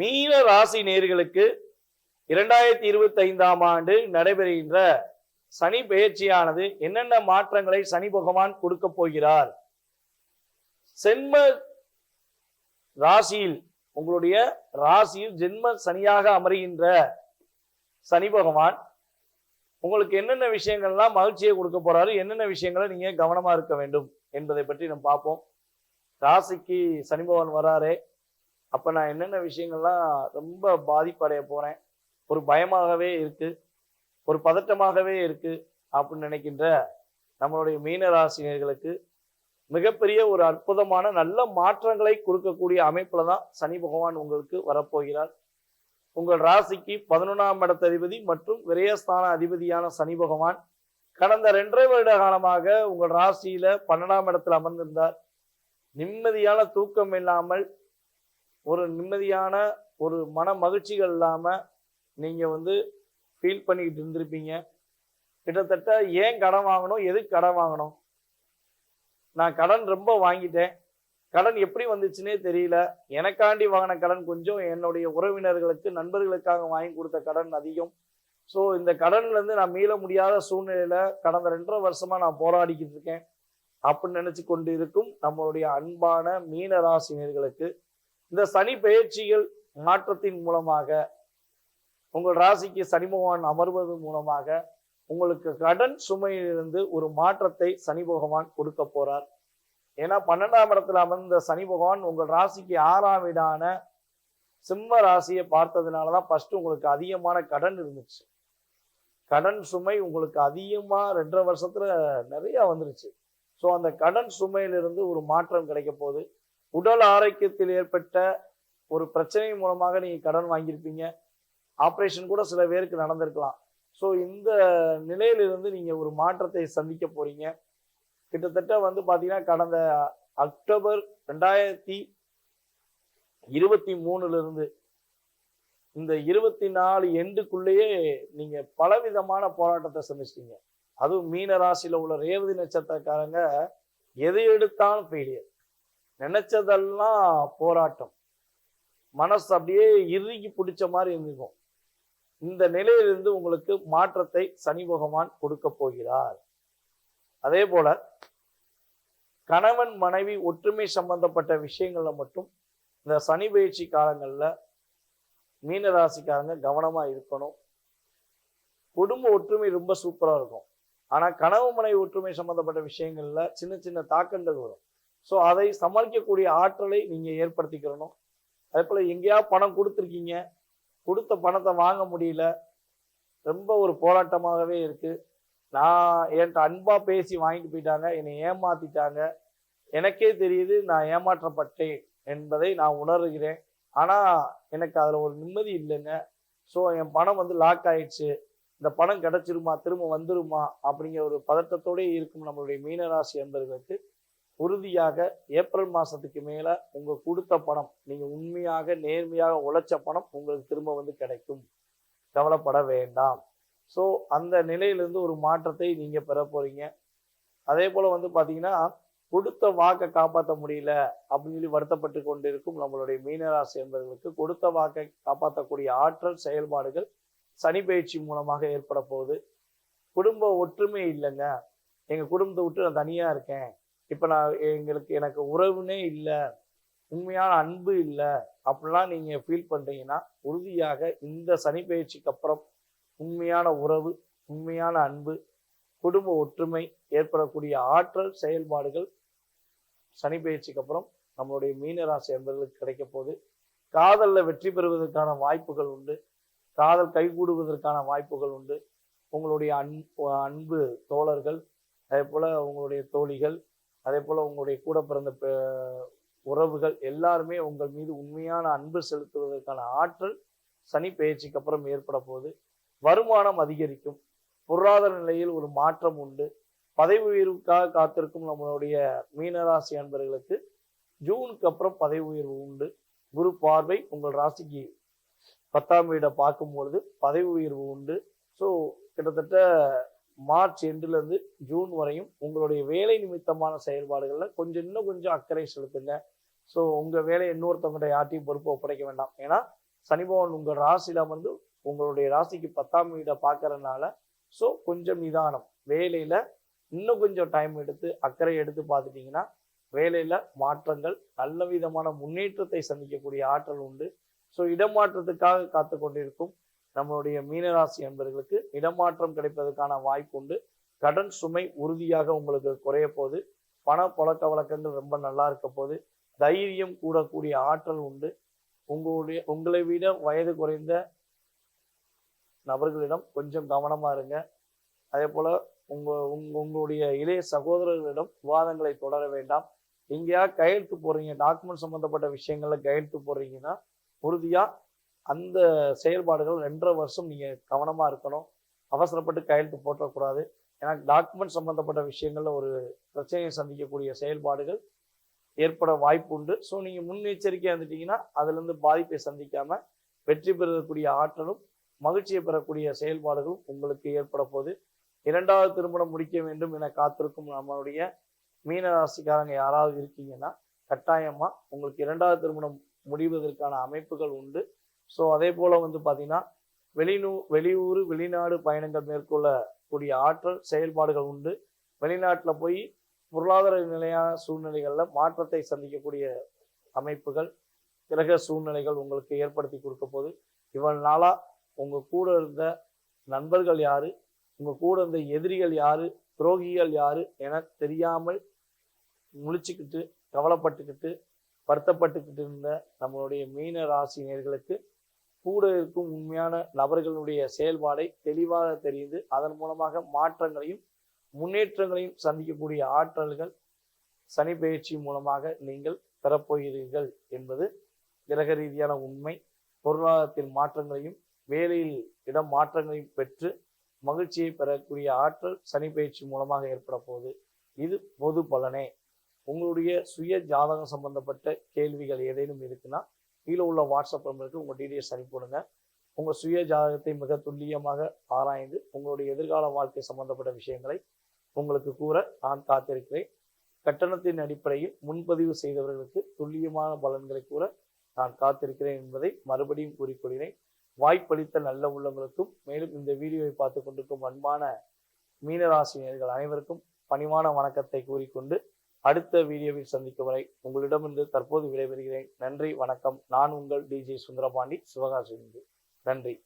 மீன ராசி நேர்களுக்கு இரண்டாயிரத்தி இருபத்தி ஐந்தாம் ஆண்டு நடைபெறுகின்ற சனி பெயர்ச்சியானது என்னென்ன மாற்றங்களை சனி பகவான் கொடுக்க போகிறார்? சென்ம ராசியில் உங்களுடைய ராசியில் ஜென்ம சனியாக அமருகின்ற சனி பகவான் உங்களுக்கு என்னென்ன விஷயங்கள்லாம் மகிழ்ச்சியை கொடுக்க போறாரு என்னென்ன விஷயங்களை நீங்க கவனமா இருக்க வேண்டும் என்பதை பற்றி நம்ம பார்ப்போம். ராசிக்கு சனி பகவான் வராரே. அப்போ நான் என்னென்ன விஷயங்கள்லாம் ரொம்ப பாதிப்படைய போறேன் ஒரு பயமாகவே இருக்குது ஒரு பதட்டமாகவே இருக்குது அப்படின்னு நினைக்கின்ற நம்மளுடைய மீன ராசினியர்களுக்கு மிகப்பெரிய ஒரு அற்புதமான நல்ல மாற்றங்களை கொடுக்கக்கூடிய அமைப்பில் தான் சனி பகவான் உங்களுக்கு வரப்போகிறார். உங்கள் ராசிக்கு பதினொன்றாம் இடத்த அதிபதி மற்றும் விரயஸ்தான அதிபதியான சனி பகவான் கடந்த ரெண்டரை வருட காலமாக உங்கள் ராசியில பன்னெண்டாம் இடத்தில் அமர்ந்திருந்தார். நிம்மதியான தூக்கம் இல்லாமல் ஒரு நிம்மதியான ஒரு மன மகிழ்ச்சிகள் இல்லாமல் நீங்கள் வந்து ஃபீல் பண்ணிக்கிட்டு இருந்திருப்பீங்க. கிட்டத்தட்ட ஏன் கடன் வாங்கணும்? எதுக்கு கடன் வாங்கணும்? நான் கடன் ரொம்ப வாங்கிட்டேன். கடன் எப்படி வந்துச்சுன்னே தெரியல. எனக்காண்டி வாங்கின கடன் கொஞ்சம் என்னுடைய உறவினர்களுக்கு நண்பர்களுக்காக வாங்கி கொடுத்த கடன் அதிகம். ஸோ இந்த கடன்லேருந்து நான் மீள முடியாத சூழ்நிலையில் கடந்த ரெண்டரை வருஷமாக நான் போராடிக்கிட்டு இருக்கேன். அப்படின்னு நினச்சி கொண்டு இருக்கும் நம்மளுடைய அன்பான மீன ராசினியர்களுக்கு இந்த சனி பெயர்ச்சிகள் மாற்றத்தின் மூலமாக உங்கள் ராசிக்கு சனி பகவான் அமர்வது மூலமாக உங்களுக்கு கடன் சுமையிலிருந்து ஒரு மாற்றத்தை சனி பகவான் கொடுக்க போறார். ஏன்னா பன்னெண்டாம் இடத்துல அமர்ந்த சனி பகவான் உங்கள் ராசிக்கு ஆறாம் வீடான சிம்ம ராசியை பார்த்ததுனாலதான் ஃபர்ஸ்ட் உங்களுக்கு அதிகமான கடன் இருந்துச்சு. கடன் சுமை உங்களுக்கு அதிகமாக ரெண்டரை வருஷத்துல நிறையா வந்துருச்சு. ஸோ அந்த கடன் சுமையிலிருந்து ஒரு மாற்றம் கிடைக்க போகுது. உடல் ஆரோக்கியத்தில் ஏற்பட்ட ஒரு பிரச்சனை மூலமாக நீங்கள் கடன் வாங்கியிருப்பீங்க. ஆப்ரேஷன் கூட சில பேருக்கு நடந்திருக்கலாம். ஸோ இந்த நிலையிலிருந்து நீங்கள் ஒரு மாற்றத்தை சந்திக்க போகிறீங்க கிட்டத்தட்ட வந்து பார்த்தீங்கன்னா கடந்த அக்டோபர் ரெண்டாயிரத்தி இருபத்தி மூணுலேருந்து இந்த இருபத்தி நாலு எண்டுக்குள்ளேயே நீங்கள் பலவிதமான போராட்டத்தை சந்திச்சிட்டீங்க. அதுவும் மீன ராசியில் உள்ள ரேவதி நட்சத்திரக்காரங்க எதை எடுத்தாலும் ஃபெயிலியர் நினைச்சதெல்லாம் போராட்டம். மனசு அப்படியே இறுகி பிடிச்ச மாதிரி இருந்திருக்கும் இந்த நிலையிலிருந்து உங்களுக்கு மாற்றத்தை சனி பகவான் கொடுக்க போகிறார். அதே போல கணவன் மனைவி ஒற்றுமை சம்பந்தப்பட்ட விஷயங்களில் மட்டும் இந்த சனி பயிற்சி காலங்களில் மீன ராசிக்காரங்க கவனமா இருக்கணும். குடும்ப ஒற்றுமை ரொம்ப சூப்பராக இருக்கும். ஆனால் கணவன் மனைவி ஒற்றுமை சம்பந்தப்பட்ட விஷயங்கள்ல சின்ன சின்ன தாக்கங்கள் வரும். ஸோ அதை சமாளிக்கக்கூடிய ஆற்றலை நீங்கள் ஏற்படுத்திக்கிறணும். அதே போல் எங்கேயாவது பணம் கொடுத்துருக்கீங்க. கொடுத்த பணத்தை வாங்க முடியல. ரொம்ப ஒரு போராட்டமாகவே இருக்குது நான் என்கிட்ட அன்பாக பேசி வாங்கிட்டு போயிட்டாங்க. என்னை ஏமாத்திட்டாங்க. எனக்கே தெரியுது நான் ஏமாற்றப்பட்டேன் என்பதை நான் உணர்கிறேன். ஆனால் எனக்கு அதில் ஒரு நிம்மதி இல்லைங்க. ஸோ என் பணம் வந்து லாக் ஆயிடுச்சு. இந்த பணம் கிடச்சிருமா? திரும்ப வந்துருமா? அப்படிங்கிற ஒரு பதட்டத்தோடே இருக்கும் நம்மளுடைய மீனராசி என்பவர்களுக்கு உறுதியாக ஏப்ரல் மாதத்துக்கு மேலே உங்கள் கொடுத்த பணம் நீங்கள் உண்மையாக நேர்மையாக உழைச்ச பணம் உங்களுக்கு திரும்ப வந்து கிடைக்கும். கவலைப்பட வேண்டாம். ஸோ அந்த நிலையிலேருந்து ஒரு மாற்றத்தை நீங்கள் பெற போகிறீங்க அதே போல் வந்து பார்த்தீங்கன்னா கொடுத்த வாக்கை காப்பாற்ற முடியல அப்படின்னு சொல்லி வருத்தப்பட்டு கொண்டிருக்கும் நம்மளுடைய மீனராசி என்பவர்களுக்கு கொடுத்த வாக்கை காப்பாற்றக்கூடிய ஆற்றல் செயல்பாடுகள் சனி பயிற்சி மூலமாக ஏற்பட போகுது. குடும்ப ஒற்றுமை இல்லைங்க. எங்கள் குடும்பத்தை விட்டு நான் தனியாக இருக்கேன். இப்போ நான் எங்களுக்கு எனக்கு உறவுனே இல்லை உண்மையான அன்பு இல்லை அப்படிலாம் நீங்கள் ஃபீல் பண்ணுறீங்கன்னா உறுதியாக இந்த சனி பயிற்சிக்கு அப்புறம் உண்மையான உறவு உண்மையான அன்பு குடும்ப ஒற்றுமை ஏற்படக்கூடிய ஆற்றல் செயல்பாடுகள் சனி பயிற்சிக்கு அப்புறம் நம்மளுடைய மீனராசி என்பவர்களுக்கு கிடைக்க போகுது. காதலில் வெற்றி பெறுவதற்கான வாய்ப்புகள் உண்டு. காதல் கைகூடுவதற்கான வாய்ப்புகள் உண்டு. உங்களுடைய அன் அன்பு தோழர்கள் அதே போல் உங்களுடைய தோழிகள் அதே போல் உங்களுடைய கூட பிறந்த பெ- உறவுகள் எல்லாருமே உங்கள் மீது உண்மையான அன்பு செலுத்துவதற்கான ஆற்றல் சனி பயிற்சிக்கு அப்புறம் ஏற்பட போகுது. வருமானம் அதிகரிக்கும். பொருளாதார நிலையில் ஒரு மாற்றம் உண்டு. பதவி உயர்வுக்காக காத்திருக்கும் நம்மளுடைய மீனராசி அன்பர்களுக்கு ஜூனுக்கு அப்புறம் பதவி உயர்வு உண்டு. குரு பார்வை உங்கள் ராசிக்கு பத்தாம் வீடை பார்க்கும் பொழுது பதவி உயர்வு உண்டு. ஸோ கிட்டத்தட்ட மார்ச் எண்டுலேருந்து ஜூன் வரையும் உங்களுடைய வேலை நிமித்தமான செயல்பாடுகளில் கொஞ்சம் இன்னும் கொஞ்சம் அக்கறை செலுத்துங்க. ஸோ உங்கள் வேலையை இன்னொருத்தவங்கள்ட்ட யார்ட்டையும் பொறுப்பு ஒப்படைக்க வேண்டாம். ஏன்னா சனி பகவான் உங்க ராசியில அமர்ந்து உங்களுடைய ராசிக்கு பத்தாம் வீடை பார்க்கறதுனால ஸோ கொஞ்சம் நிதானம். வேலையில் இன்னும் கொஞ்சம் டைம் எடுத்து அக்கறை எடுத்து பார்த்துட்டிங்கன்னா வேலையில் மாற்றங்கள் நல்ல விதமான முன்னேற்றத்தை சந்திக்கக்கூடிய ஆற்றல் உண்டு. ஸோ இடமாற்றத்துக்காக காத்து கொண்டிருக்கும் நம்மளுடைய மீனராசி என்பவர்களுக்கு இடமாற்றம் கிடைப்பதற்கான வாய்ப்பு உண்டு. கடன் சுமை உறுதியாக உங்களுக்கு குறைய போகுது. பண பழக்க வழக்கங்கள் ரொம்ப நல்லா இருக்க போது தைரியம் கூடக்கூடிய ஆற்றல் உண்டு. உங்களுடைய உங்களை விட வயது குறைந்த நபர்களிடம் கொஞ்சம் கவனமா இருங்க. அதே போல உங்க உங்க உங்களுடைய இளைய சகோதரர்களிடம் விவாதங்களை தொடர வேண்டாம். எங்கேயா கையெழுத்து போடுறீங்க டாக்குமெண்ட் சம்மந்தப்பட்ட விஷயங்களில் கையெழுத்து போடுறீங்கன்னா உறுதியா அந்த செயல்பாடுகள் ரெண்டரை வருஷம் நீங்கள் கவனமாக இருக்கணும். அவசரப்பட்டு கையெழுத்து போட்டக்கூடாது ஏன்னா டாக்குமெண்ட் சம்மந்தப்பட்ட விஷயங்களில் ஒரு பிரச்சனையை சந்திக்கக்கூடிய செயல்பாடுகள் ஏற்பட வாய்ப்பு உண்டு. ஸோ நீங்கள் முன்னெச்சரிக்கையாக இருந்துட்டீங்கன்னா அதுலேருந்து பாதிப்பை சந்திக்காமல் வெற்றி பெறக்கூடிய ஆற்றலும் மகிழ்ச்சியை பெறக்கூடிய செயல்பாடுகளும் உங்களுக்கு ஏற்பட போகுது. இரண்டாவது திருமணம் முடிக்க வேண்டும் என காத்திருக்கும் நம்மளுடைய மீனராசிக்காரங்க யாராவது இருக்கீங்கன்னா கட்டாயமாக உங்களுக்கு இரண்டாவது திருமணம் முடிவதற்கான அமைப்புகள் உண்டு. ஸோ அதே போல் வந்து பார்த்திங்கன்னா வெளிநூ வெளியூர் வெளிநாடு பயணங்கள் மேற்கொள்ளக்கூடிய ஆற்றல் செயல்பாடுகள் உண்டு. வெளிநாட்டில் போய் பொருளாதார நிலையான சூழ்நிலைகளில் மாற்றத்தை சந்திக்கக்கூடிய அமைப்புகள் கிரக சூழ்நிலைகள் உங்களுக்கு ஏற்படுத்தி கொடுக்க போது இவ்வளவு நாளாக உங்கள் கூட இருந்த நண்பர்கள் யார்? உங்கள் கூட இருந்த எதிரிகள் யார்? துரோகிகள் யார்? என தெரியாமல் முழிச்சுக்கிட்டு கவலைப்பட்டுக்கிட்டு வருத்தப்பட்டுக்கிட்டு இருந்த நம்மளுடைய மீன ராசி நேர்களுக்கு கூட இருக்கும் உண்மையான நபர்களுடைய செயல்பாடை தெளிவாக தெரிந்து அதன் மூலமாக மாற்றங்களையும் முன்னேற்றங்களையும் சந்திக்கக்கூடிய ஆற்றல்கள் சனி பயிற்சி மூலமாக நீங்கள் பெறப்போகிறீர்கள் என்பது கிரக ரீதியான உண்மை. பொருளாதாரத்தில் மாற்றங்களையும் வேலையில் இடம் மாற்றங்களையும் பெற்று மகிழ்ச்சியை பெறக்கூடிய ஆற்றல் சனி பயிற்சி மூலமாக ஏற்பட போகுது. இது பொது பலனே. உங்களுடைய சுய ஜாதகம் சம்பந்தப்பட்ட கேள்விகள் ஏதேனும் இருக்குன்னா கீழே உள்ள வாட்ஸ்அப் நம்பருக்கு உங்கள் டீடைல்ஸ் அனுப்பிவிடுங்க உங்கள் சுய ஜாதகத்தை மிக துல்லியமாக ஆராய்ந்து உங்களுடைய எதிர்கால வாழ்க்கை சம்பந்தப்பட்ட விஷயங்களை உங்களுக்கு கூற நான் காத்திருக்கிறேன். கட்டணத்தின் அடிப்படையில் முன்பதிவு செய்தவர்களுக்கு துல்லியமான பலன்களை கூற நான் காத்திருக்கிறேன் என்பதை மறுபடியும் கூறிக்கொள்கிறேன். வாய்ப்பளித்த நல்ல உள்ளங்களுக்கும் மேலும் இந்த வீடியோவை பார்த்து கொண்டிருக்கும் அன்பான மீனராசினியர்கள் அனைவருக்கும் பணிவான வணக்கத்தை கூறிக்கொண்டு அடுத்த வீடியோவில் சந்திக்கும் வரை உங்களிடமிருந்து தற்போது விடைபெறுகிறேன். நன்றி வணக்கம். நான் உங்கள் டிஜே சுந்தரபாண்டி சிவகாசி நன்றி.